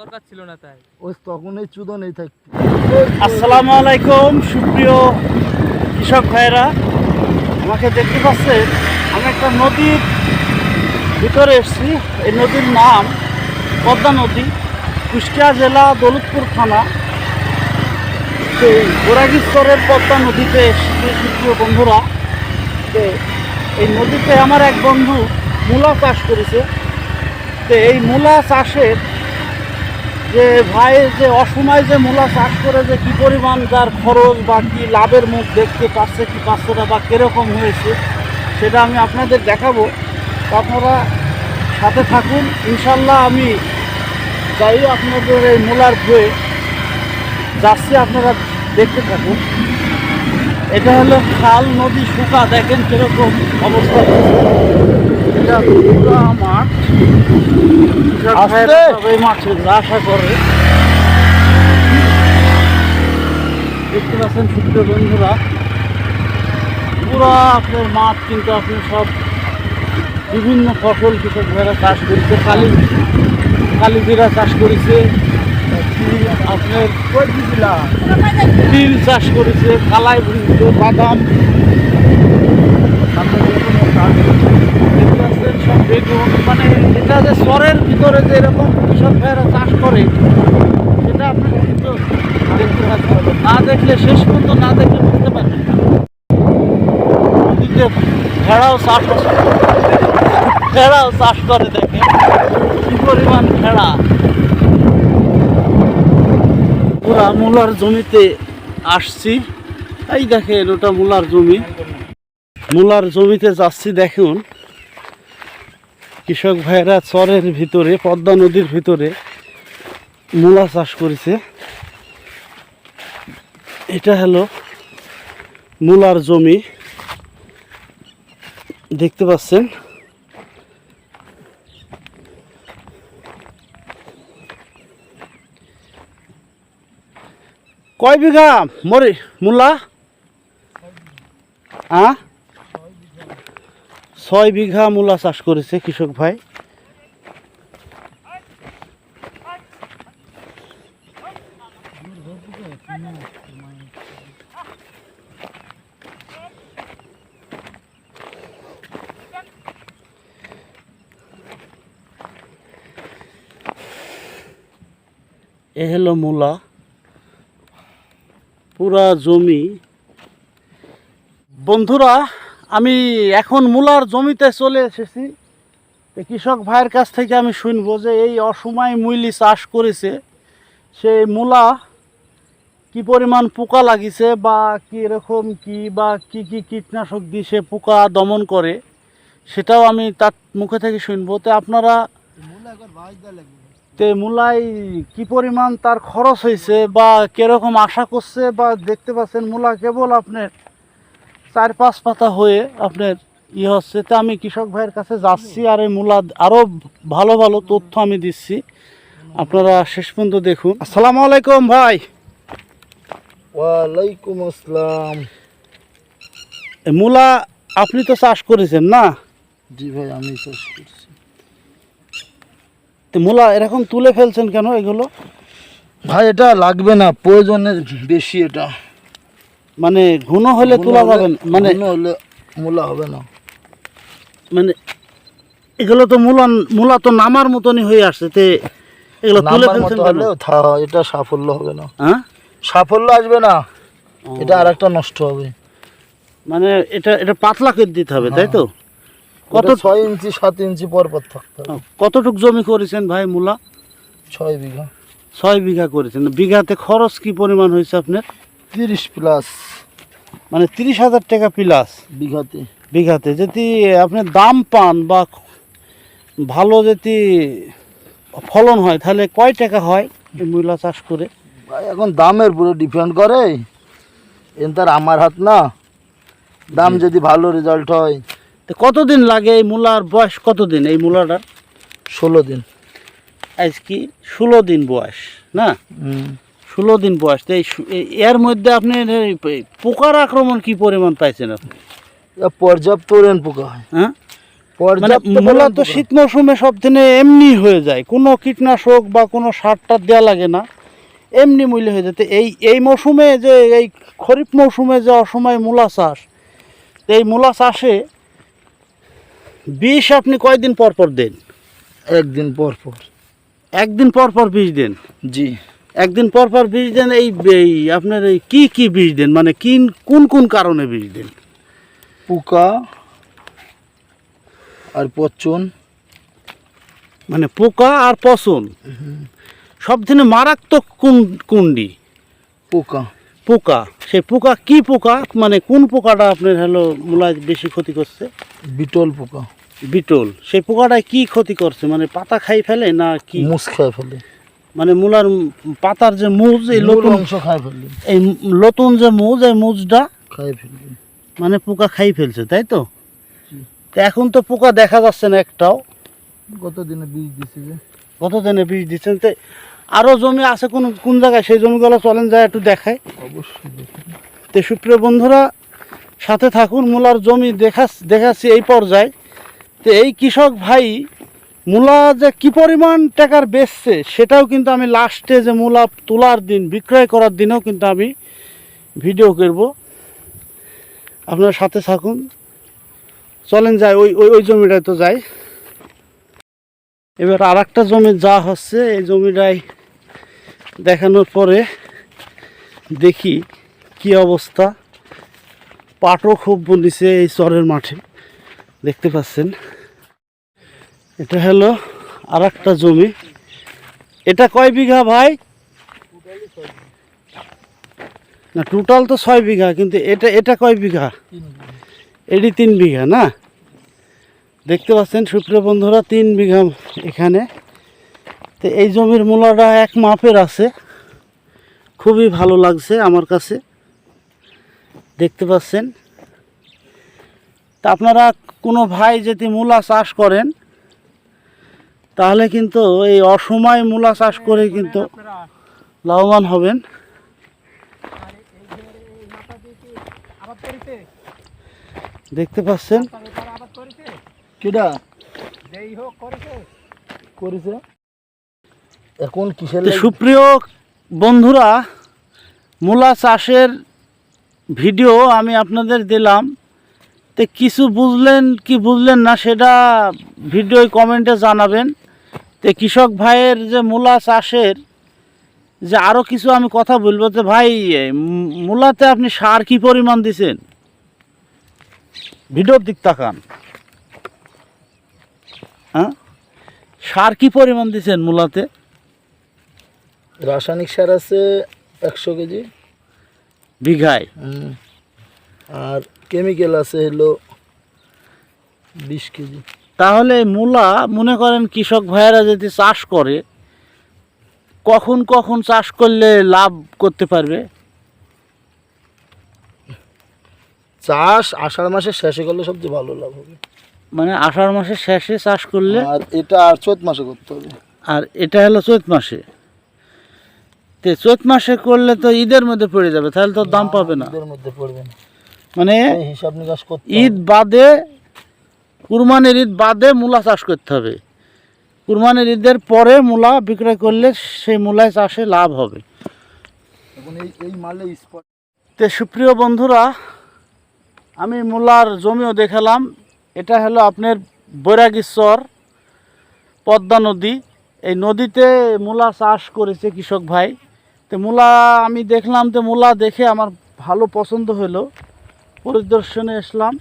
দরকার ছিল না তাই। ওই তখন এই চুদন এই থাকতো আসসালামু আলাইকুম সুপ্রিয় কৃষক ভাইরা আমাকে দেখতে পাচ্ছেন আমি একটা নদীর ভিতরে এসেছি। এই নদীর নাম পদ্মা নদী কুষ্টিয়া জেলা দৌলতপুর থানা। সেই গোরাগিস্তরের পদ্মা নদীতে এসেছি সুপ্রিয় বন্ধুরা। তো এই নদীতে আমার এক বন্ধু মূলা চাষ করেছে। তো এই মূলা চাষের যে ভাই যে অসময় যে মূলা চাষ করে যে কি পরিমাণ তার খরচ বা কি লাভের মুখ দেখতে পাচ্ছে, কি পাচ্ছে না বা কীরকম হয়েছে, সেটা আমি আপনাদের দেখাবো। আপনারা সাথে থাকুন। ইনশাল্লাহ আমি যাই আপনাদের এই মূলার বয়ে যাচ্ছি, আপনারা দেখতে থাকুন। এটা হলো খাল নদী শুকা দেখেন কীরকম অবস্থা। এটা পুরা মাঠ। এই মাঠে আশা করে। দেখতে পাচ্ছেন ক্ষুদ্র বন্ধুরা পুরা আপনার মাঠ কিন্তু আপনি সব বিভিন্ন ফসল কৃষক ভাইয়েরা চাষ করেছে। কালি কালি জিরা চাষ করেছে আপনার তিল চাষ করেছে, কালাই ভুঁজছে বাদাম। মানে এটা যে স্বরের ভিতরে যে এরকম কৃষক ভাইয়েরা চাষ করে, সেটা আপনাকে কিন্তু দেখতে পাচ্ছেন না দেখলে শেষ পর্যন্ত না দেখলে বুঝতে পারবেন নদীতে ভেড়াও চাষ। ভেড়াও চাষ করে দেখে। কি পরিমাণ ভেড়া? পুরা মূলার জমিতে আসছি। এই দেখেন ওটা মূলার জমি। মূলার জমিতে যাচ্ছি, দেখুন। কৃষক ভাইরা চরের ভিতরে, পদ্মা নদীর ভিতরে মূলা চাষ করেছে। এটা হলো মূলার জমি। দেখতে পাচ্ছেন? কয় বিঘা মরি মূলা? আ? ছয় বিঘা মূলা চাষ করেছে কৃষক ভাই। এ হলো মূলা। পুরা জমি। বন্ধুরা, আমি এখন মূলার জমিতে চলে এসেছি। কৃষক ভাইয়ের কাছ থেকে আমি শুনব যে এই অসময় মুইলি চাষ করেছে। সেই মূলা কি পরিমাণ পোকা লাগিছে বা কি এরকম কি বা কি কি কীটনাশক দিয়ে সে পোকা দমন করে, সেটাও আমি তার মুখে থেকে শুনব। তো আপনারা তে মূলায় কি পরিমাণ তার খরচ হয়েছে বা কীরকম আশা করছে বা দেখতে পাচ্ছেন মূলা কেবল আপনার চার পাঁচ পাতা হয়ে আপনার ই হচ্ছে। তা আমি কৃষক ভাইয়ের কাছে যাচ্ছি আর এই মূলা আরও ভালো ভালো তথ্য আমি দিচ্ছি। আপনারা শেষ পর্যন্ত দেখুন। আসসালামু আলাইকুম ভাই। ওয়ালাইকুম আসসালাম। মূলা আপনি তো চাষ করেছেন না? জি ভাই আমি চাষ করছি। তো মূলা এরকম তুলে ফেলছেন কেন এগুলো? ভাই এটা লাগবে না প্রয়োজনের বেশি এটা। মানে ঘন হলে তোলা যাবে না। মানে হলে মূলা হবে না। মানে এগুলো তো মূলা মূলা তো নামার মতনই হয়ে আসছে তে এগুলো তুলে ফেলছেন এটা সাফল্য হবে না। হ্যাঁ? সাফল্য আসবে না এটা আর একটা নষ্ট হবে। মানে এটা এটা পাতলা করে দিতে হবে তাই তো? কত ছয় ইঞ্চি সাত ইঞ্চি পর পর থাকতে হবে। কতটুক জমি করেছেন ভাই মূলা? ছয় বিঘা। ছয় বিঘা করেছেন। বিঘাতে খরচ কি পরিমাণ হয়েছে আপনার? তিরিশ প্লাস। মানে তিরিশ হাজার টাকা প্লাস। বিঘাতে। বিঘাতে। যদি আপনি দাম পান বা ভালো যদি ফলন হয় তাহলে কয় টাকা হয় এই মূলা চাষ করে? এখন দামের পুরো ডিপেন্ড করে। এন তার আমার হাত না। দাম যদি ভালো রেজাল্ট হয় তো কতদিন লাগে এই মূলার বয়স? কতদিন এই মূলাটার? ষোলো দিন। আজ কি? ষোলো দিন বয়স না? ষোলো দিন বয়স। তো এই এর মধ্যে আপনি পোকার আক্রমণ কি পরিমাণ পাইছেন আপনি? পর্যাপ্ত রেন পোকা হয়। হ্যাঁ? মানে পর্যাপ্ত মূলা তো শীত মৌসুমে সব দিনে এমনি হয়ে যায়। কোনো কীটনাশক বা কোনো সার টার দেওয়া লাগে না। এমনি মূল্য হয়ে যেতে এই এই মৌসুমে যে এই খরিফ মৌসুমে যে অসময় মূলা চাষ এই মূলা চাষে বিষ আপনি কয়দিন পর পর দেন? একদিন পর পর। একদিন পর পর বীজ দেন? জি। একদিন পর পর বীজ দেন এই আপনার এই কি কি বীজ দেন? মানে কিন কোন কোন কারণে বীজ দেন? পোকা আর পচন। মানে পোকা আর পচন? সব দিনে মারাত্মক কোন কোনটি? পোকা। পোকা? সেই পোকা কি পোকা? মানে কোন পোকাটা আপনার হলো মূলায় বেশি ক্ষতি করছে? বিটল পোকা। বিটল। সেই পোকাটা কি ক্ষতি করছে? মানে পাতা খাই ফেলে না কি? মুস খায় ফেলে। মানে মূলার পাতার যে মুজ এই মূল নতুন অংশ খাই ফেলে। এই নতুন যে মুজ এই মুজটা খায় ফেলবে মানে পোকা খাই ফেলছে তাই তো? এখন তো পোকা দেখা যাচ্ছে না একটাও। কত দিনে বীজ দিছে যে। কত দিনে বীজ দিচ্ছেন তো আরও জমি আছে কোন কোন জায়গায়? সেই জমিগুলো চলেন যায় একটু দেখায় অবশ্যই তো সুপ্রিয় বন্ধুরা সাথে থাকুন মূলার জমি দেখা দেখাচ্ছি এই পর্যায়ে। তো এই কৃষক ভাই মূলা যে কি পরিমাণ টাকার বেচছে সেটাও কিন্তু আমি লাস্টে যে মূলা তোলার দিন বিক্রয় করার দিনেও কিন্তু আমি ভিডিও করব। আপনার সাথে থাকুন। চলেন যাই ওই ওই ওই জমিটায় তো যাই। এবার আর একটা জমি যা হচ্ছে এই জমিটাই দেখানোর পরে দেখি কি অবস্থা। পাটও খুব বলিছে এই চরের মাঠে। দেখতে পাচ্ছেন। এটা হলো আর একটা জমি। এটা কয় বিঘা ভাই? না টোটাল তো ছয় বিঘা, কিন্তু এটা এটা কয় বিঘা? এটি তিন বিঘা, না? দেখতে পাচ্ছেন সুপ্রিয় বন্ধুরা, তিন বিঘা এখানে। তো এই জমির মূলাটা এক মাপের আছে। খুবই ভালো লাগছে আমার কাছে। দেখতে পাচ্ছেন? তা আপনারা কোনো ভাই যদি মূলা চাষ করেন তাহলে কিন্তু এই অসময় মূলা চাষ করে কিন্তু লাভবান হবেন। দেখতে পাচ্ছেন? কেডা? করেছে? এখন কিসের সুপ্রিয় বন্ধুরা মূলা চাষের ভিডিও আমি আপনাদের দিলাম। তো কিছু বুঝলেন কি বুঝলেন না সেটা ভিডিও কমেন্টে জানাবেন। তো কৃষক ভাইয়ের যে মূলা চাষের যে আরও কিছু আমি কথা বলব তো ভাই মূলাতে আপনি সার কি পরিমাণ দিছেন? ভিডিওর দিক তাকান। হ্যাঁ? সার কি পরিমাণ দিছেন মূলাতে? রাসায়নিক সার আছে একশো কেজি। বিঘায়? আর কেমিক্যাল আছে হলো বিশ কেজি। তাহলে মূলা মনে করেন কৃষক ভাইয়েরা যদি চাষ করে কখন কখন চাষ করলে লাভ করতে পারবে? চাষ আষাঢ় মাসের শেষে করলে সবচেয়ে ভালো লাভ হবে। মানে আষাঢ় মাসের শেষে চাষ করলে? আর এটা আর চৈত মাসে করতে হবে। আর এটা হলো চৈত মাসে? তে চৈত মাসে করলে তো ঈদের মধ্যে পড়ে যাবে তাহলে তো দাম পাবে না। ঈদের মধ্যে পড়বে না। মানে হিসাব নিকাশ করতে ঈদ বাদে কুরবানির ঈদ বাদে মূলা চাষ করতে হবে। কুরবানির ঈদের পরে মূলা বিক্রয় করলে সেই মূলায় চাষে লাভ হবে। তে সুপ্রিয় বন্ধুরা আমি মূলার জমিও দেখালাম। এটা হলো আপনার বৈরাগীশ্বর পদ্মা নদী। এই নদীতে মূলা চাষ করেছে কৃষক ভাই। তো মূলা, আমি দেখলাম তো মূলা দেখে আমার ভালো পছন্দ হলো। পরিদর্শনে এসলাম।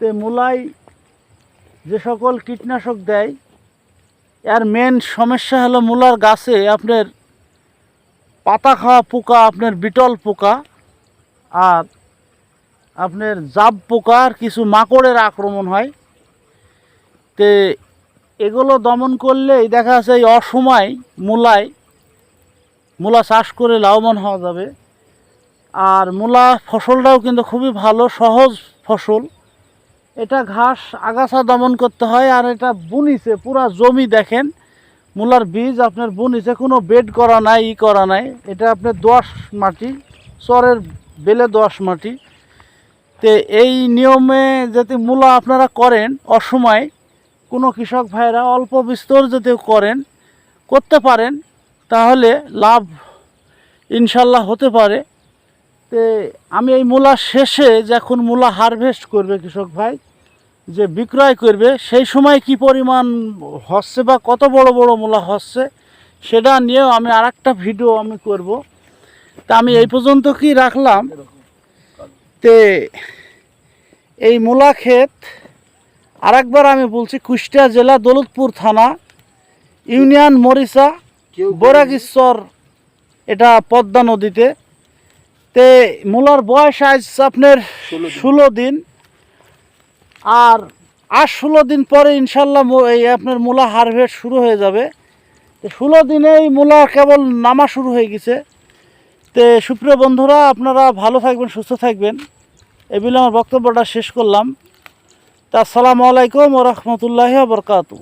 তো মূলাই যে সকল কীটনাশক দেয়, এর মেন সমস্যা হলো মূলার গাছে আপনার পাতা খাওয়া পোকা, আপনার বিটল পোকা, আর আপনার জাব পোকার কিছু মাকড়ের আক্রমণ হয়। তে এগুলো দমন করলেই দেখা যাচ্ছে এই অসময় মূলায় মূলা চাষ করে লাভবান হওয়া যাবে। আর মূলা ফসলটাও কিন্তু খুবই ভালো, সহজ ফসল। এটা ঘাস, আগাছা দমন করতে হয় আর এটা বুনিছে, পুরা জমি দেখেন। মূলার বীজ আপনার বুনিছে, কোনো বেড করা নাই, ই করা নাই। এটা আপনার দোয়াশ মাটি, চরের বেলে দোয়াশ মাটি। তে এই নিয়মে যদি মূলা আপনারা করেন অসময়, কোনো কৃষক ভাইরা অল্প বিস্তর যদি করেন, করতে পারেন। তাহলে লাভ ইনশাল্লাহ হতে পারে। তে আমি এই মূলা শেষে যখন মূলা হারভেস্ট করবে কৃষক ভাই, যে বিক্রয় করবে, সেই সময় কি পরিমাণ হচ্ছে বা কত বড় বড় মূলা হচ্ছে, সেটা নিয়েও আমি আর একটা ভিডিও আমি করব। তা আমি এই পর্যন্ত কি রাখলাম? তে এই মূলা ক্ষেত আরেকবার আমি বলছি কুষ্টিয়া জেলা দৌলতপুর থানা, ইউনিয়ন মরিচা বৈরাগীশ্বর এটা পদ্মা নদীতে। তে মূলার বয়স আজ আপনার ষোলো দিন। আর আর ষোলো দিন পরে ইনশাল্লাহ এই আপনার মূলা হারভেস্ট শুরু হয়ে যাবে। তো ষোলো দিনেই মূলা কেবল নামা শুরু হয়ে গেছে। তে সুপ্রিয় বন্ধুরা আপনারা ভালো থাকবেন সুস্থ থাকবেন। এ বলে আমার বক্তব্যটা শেষ করলাম। তা আসসালামু আলাইকুম ও রহমতুল্লাহ বরকাতু